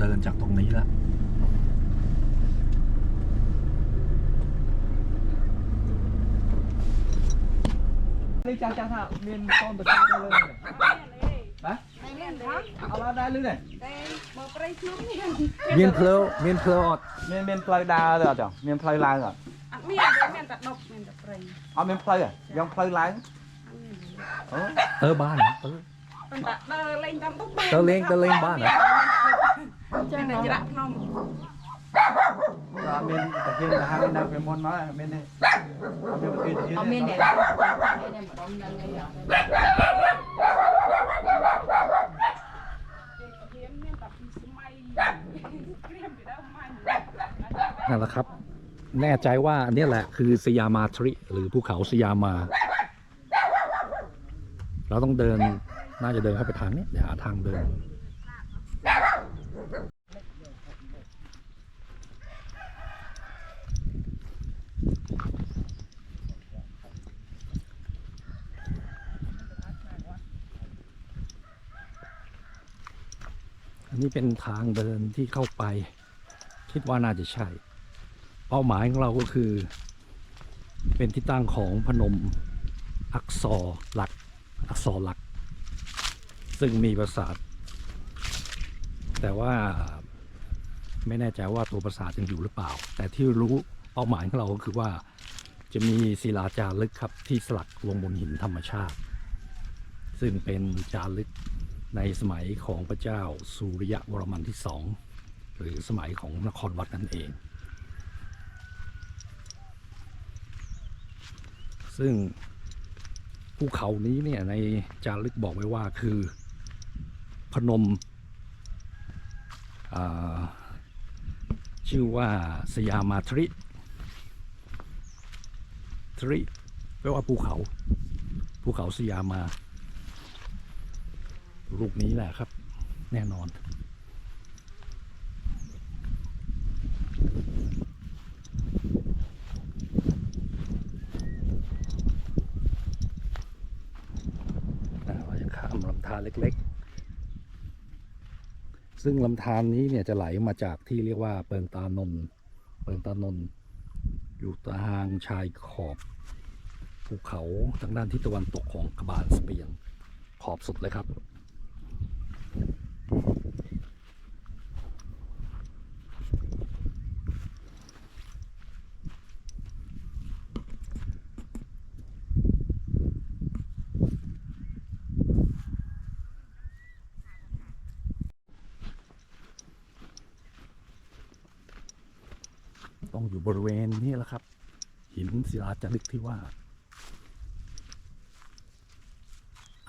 เดินจากตรงนี้แล้ว នេះចាស់ចាស់ថាមានកូនប្រសាទទៅលើនេះណាអត់ដែរលឺទេ បើប្រៃខ្ញុំនេះ មានផ្លូវមានផ្លូវអត់ មានមានផ្លូវដើរទេអត់ចឹងមានផ្លូវឡើងអត់ អត់មានទេមានតែដប់មានតែប្រៃ អត់មានផ្លូវទេយកផ្លូវឡើងអូ ទៅបានហ៎ទៅ ប៉ុន្តែដើរលេងតាមដប់ ទៅលេងទៅលេងបានហ៎ ចឹងតែច្រាក់ភ្នំ អត់មានតាហ៊ានទៅហាងនៅពីមុនមកមានទេអត់មានប្រទេសទៀត អត់មានទេ ទេ មានតែម្ដងហ្នឹងឯង ព្រៀមមានតែពីសម័យព្រៀមពីដើមម៉ាញ់ นั่นแหละครับ แน่ใจว่าอันนี้แหละคือสยามาทริ หรือภูเขาสยามา เราต้องเดินน่าจะเดินเข้าไปทางนี้เดี๋ยวหาทางเดิน นนี้เป็นทางเดินที่เข้าไป คิดว่าน่าจะใช่ เป้าหมายของเราก็คือ เป็นที่ตั้งของพนมอักษรหลัก อักษรหลัก ซึ่งมีปราสาท แต่ว่าไม่แน่ใจว่าตัวปราสาทยังอยู่หรือเปล่า แต่ที่รู้เป้าหมายของเราก็คือว่าจะมีศิลาจารึกครับที่สลักลงบนหินธรรมชาติ ซึ่งเป็นจารึก ในสมัยของพระเจ้าสุริยะวรมันที่สองหรือสมัยของนครวัดนั่นเอง ซึ่งภูเขานี้เนี่ยในจารึกบอกไว้ว่าคือพนมชื่อว่าสยามาทริทริแปลว่าภูเขาภูเขาสยามา ลูกนี้แหละครับ แน่นอนอาเราจะข้ามลำธารเล็กๆ ซึ่งลำธารนี้เนี่ยจะไหลมาจากที่เรียกว่าเปิงตานนเปิงตานนอยู่ทางชายขอบภูเขาทางด้านทิศตะวันตกของกระบาลสเปียงขอบสุดเลยครับ ต้องอยู่บริเวณนี้แหละครับ หินศิลาจารึกที่ว่า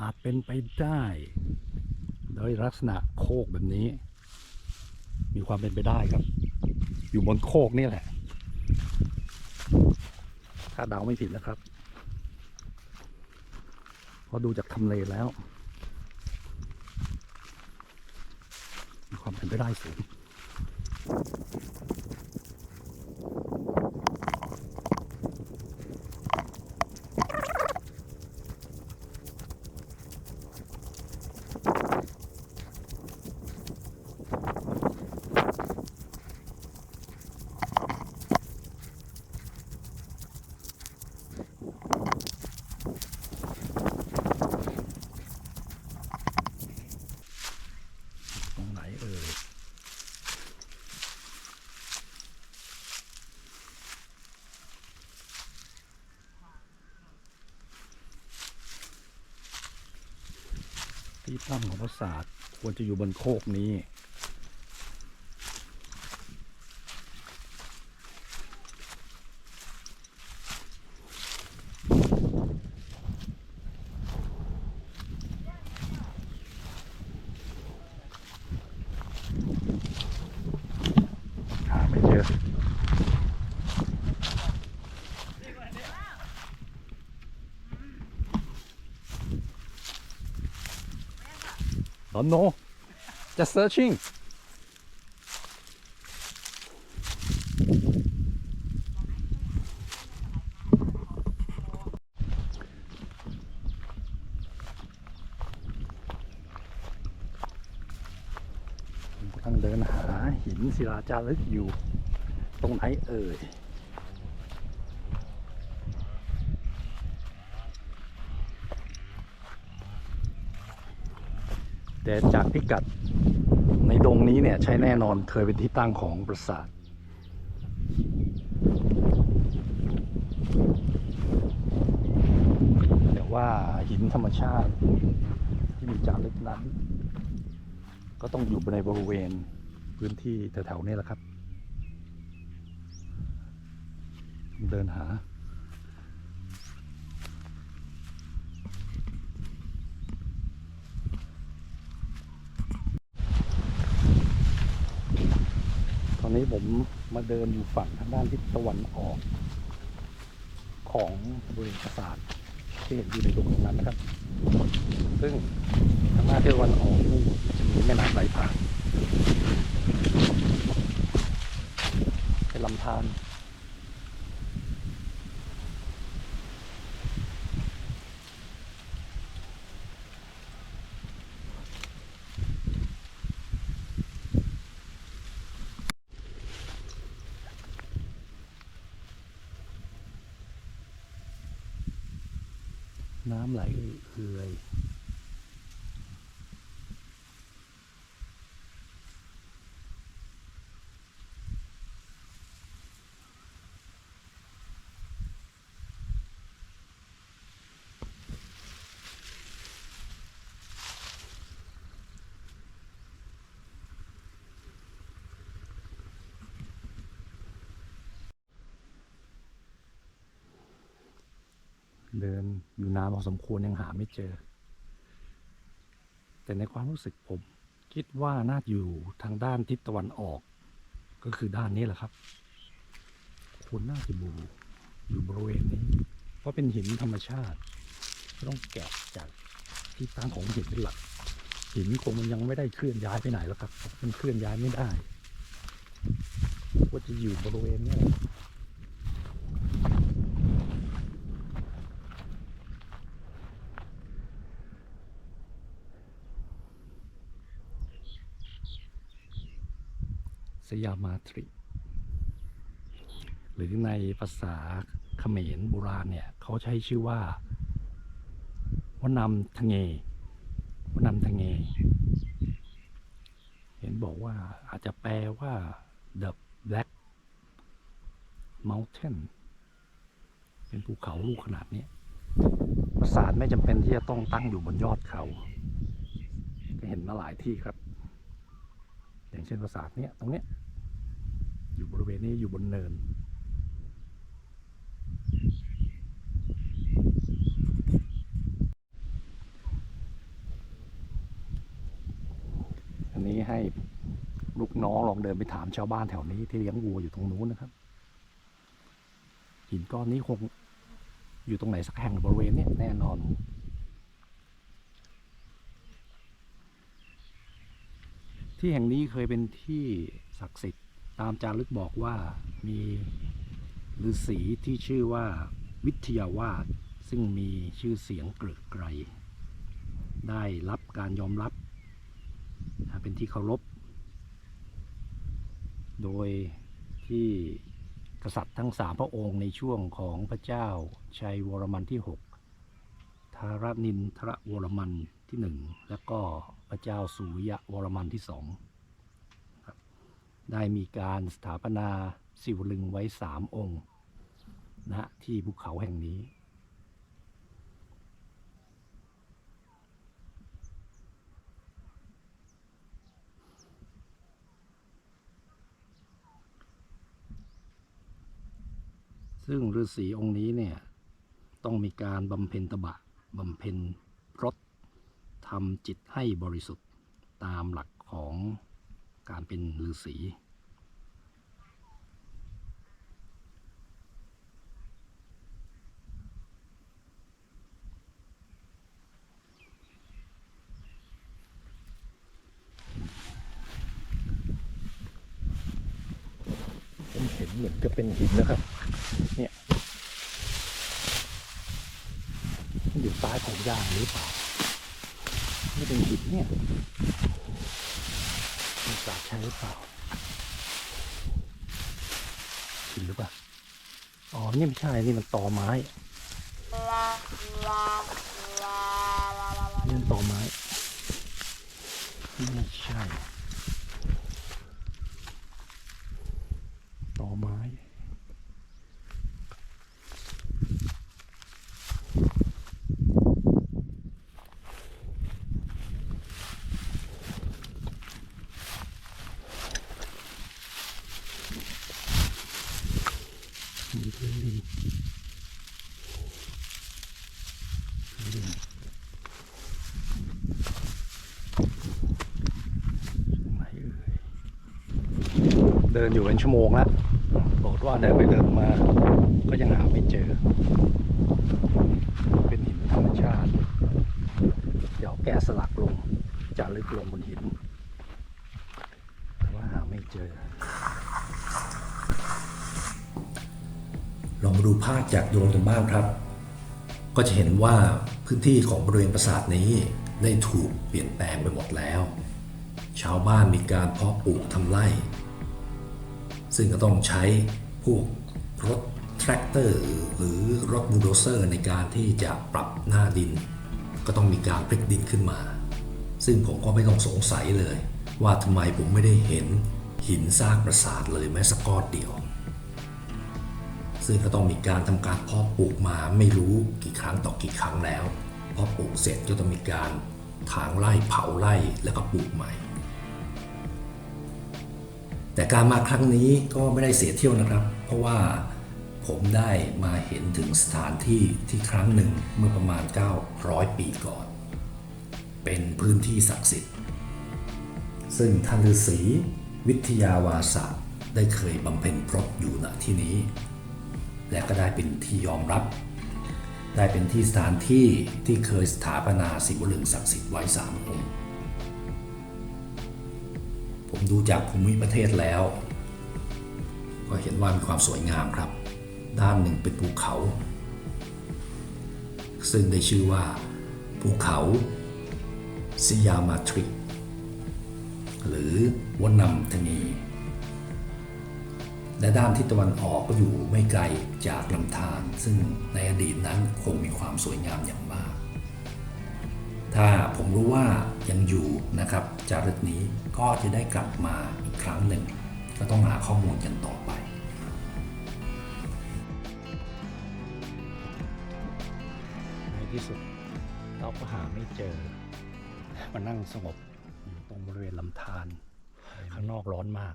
อาจเป็นไปได้ โดยลักษณะโคกแบบนี้ มีความเป็นไปได้ครับ อยู่บนโคกนี่แหละ ถ้าเดาไม่ผิดนะครับเพราะดูจากทำเลแล้ว มีความเป็นไปได้สูง ที่ตั้งของปราสาทควรจะอยู่บนโคกนี้ หาไม่เจอ Don't know. Just searching. กำลังเดินหาหินศิลาจารึกอยู่ ตรงไหนเอ่ย แต่จากพิกัดในดงนี้เนี่ยใช้แน่นอนเคยเป็นที่ตั้งของปราสาทแต่ว่าหินธรรมชาติที่มีจารึกนั้น ก็ต้องอยู่ในบริเวณพื้นที่แถวๆนี้แหละครับ เดินหา ตอนนี้ ผมมาเดินอยู่ฝั่งทางด้านทิศตะวันออก ของบริเวณปราสาทที่เห็นอยู่ในตรงนั้นนะครับ ซึ่งทางด้านทิศตะวันออกนี่จะมีแม่น้ำไหลผ่านเป็นลำธาร น้ำไหลเอื่อย เดินอยู่นานพอสมควรยังหาไม่เจอ แต่ในความรู้สึกผม คิดว่าน่าอยู่ทางด้านทิศตะวันออก ก็คือด้านนี้แหละครับคุณน่าจะบูอยู่บริเวณนี้ เพราะเป็นหินธรรมชาติ ต้องแกะจากที่ตั้งของหินเป็นหลัก หินคงมันยังไม่ได้เคลื่อนย้ายไปไหนแล้วครับ มันเคลื่อนย้ายไม่ได้ ว่าจะอยู่บริเวณนี้แหละ ส ยามาตริ หรือในภาษาเขมรโบราณเนี่ยเขาใช้ชื่อว่า วนำทะเงวนำทะเง เห็นบอกว่าอาจจะแปลว่า the black mountain เป็นภูเขาลูกขนาดนี้ปราสาทไม่จำเป็นที่จะต้องตั้งอยู่บนยอดเขา เห็นมาหลายที่ครับ อย่างเช่นปราสาทเนี้ยตรงเนี้ย อยู่บริเวณนี้อยู่บนเนิน อันนี้ให้ลูกน้องลองเดินไปถามชาวบ้านแถวนี้ที่เลี้ยงวัวอยู่ตรงนู้นนะครับหินก้อนนี้คงอยู่ตรงไหนสักแห่งบริเวณนี้แน่นอนที่แห่งนี้เคยเป็นที่ศักดิ์สิทธิ์ ตามจารึกบอกว่ามีฤาษีที่ชื่อว่าวิทยาวาสซึ่งมีชื่อเสียงเกริกไกรได้รับการยอมรับ เป็นที่เคารพ โดยที่กษัตริย์ทั้งสามพระองค์ในช่วงของพระเจ้าชัยวรมันที่ 6 ทารานินทรวรมันที่หนึ่งแล้วก็พระเจ้าสุริยวรมันที่สอง ได้มีการสถาปนาศิวลึงไว้สามองค์นะฮะที่ภูเขาแห่งนี้ ซึ่งฤาษีองค์นี้เนี่ย ต้องมีการบำเพ็ญตบะบำเพ็ญรสทำจิตให้บริสุทธิ์ตามหลักของ การเป็นฤาษีผมเห็นเหมือนจะเป็นหินนะครับ เนี่ยอยู่ใต้ของยางหรือเปล่าไม่เป็นหินเนี่ย สาใช่หรือเปล่ากินหรือเปล่า อ๋อ นี่ไม่ใช่ นี่มันตอไม้นี่มันตอไม้ ไม่ใช่ ดินพื้นดินไหนเอ่ยเดินอยู่เป็นชั่วโมงแล้วปรากว่าเดินไปเดินมา ก็ยังหาไม่เจอ เป็นหินธรรมชาติ เดี๋ยวแกะสลักลงจะลึกลงบนหิน แต่ว่าหาไม่เจอ ลองมาดูภาพจากโดรนกันบ้างครับ ก็จะเห็นว่าพื้นที่ของบริเวณปราสาทนี้ได้ถูกเปลี่ยนแปลงไปหมดแล้ว ชาวบ้านมีการเพาะปลูกทำไร่ ซึ่งก็ต้องใช้พวกรถแทรกเตอร์หรือรถบูลโดเซอร์ในการที่จะปรับหน้าดิน ก็ต้องมีการพลิกดินขึ้นมา ซึ่งผมก็ไม่ต้องสงสัยเลย ว่าทำไมผมไม่ได้เห็นหินสร้างปราสาทเลยแม้สักก้อนเดียว ซึ่งก็ต้องมีการทำการเพาะปลูกมาไม่รู้กี่ครั้งต่อกี่ครั้งแล้วพอปลูกเสร็จก็ต้องมีการถางไร่เผาไร่แล้วก็ปลูกใหม่ แต่การมาครั้งนี้ก็ไม่ได้เสียเที่ยวนะครับ เพราะว่าผมได้มาเห็นถึงสถานที่ที่ครั้งหนึ่งเมื่อประมาณ 900 ปีก่อน เป็นพื้นที่ศักดิ์สิทธิ์ ซึ่งท่านฤาษีวิทยาวาสะได้เคยบำเพ็ญพรตอยู่ณที่นี้ และก็ได้เป็นที่ยอมรับ ได้เป็นที่สถานที่ที่เคยสถาปนาศิวลึงศักดิ์สิทธิ์ไว้สามองค์ ผมดูจากภูมิประเทศแล้ว ก็เห็นว่ามีความสวยงามครับ ด้านหนึ่งเป็นภูเขา ซึ่งได้ชื่อว่าภูเขาซิยามาทริหรือวนำธนี และด้านทิศตะวันออกก็อยู่ไม่ไกลจากลำธารซึ่งในอดีตนั้นคงมีความสวยงามอย่างมาก ถ้าผมรู้ว่ายังอยู่นะครับจารึกนี้ก็จะได้กลับมาอีกครั้งหนึ่ง ก็ต้องหาข้อมูลกันต่อไปในที่สุดเราก็หาไม่เจอมานั่งสงบอยู่ตรงบริเวณลำธารข้างนอกร้อนมาก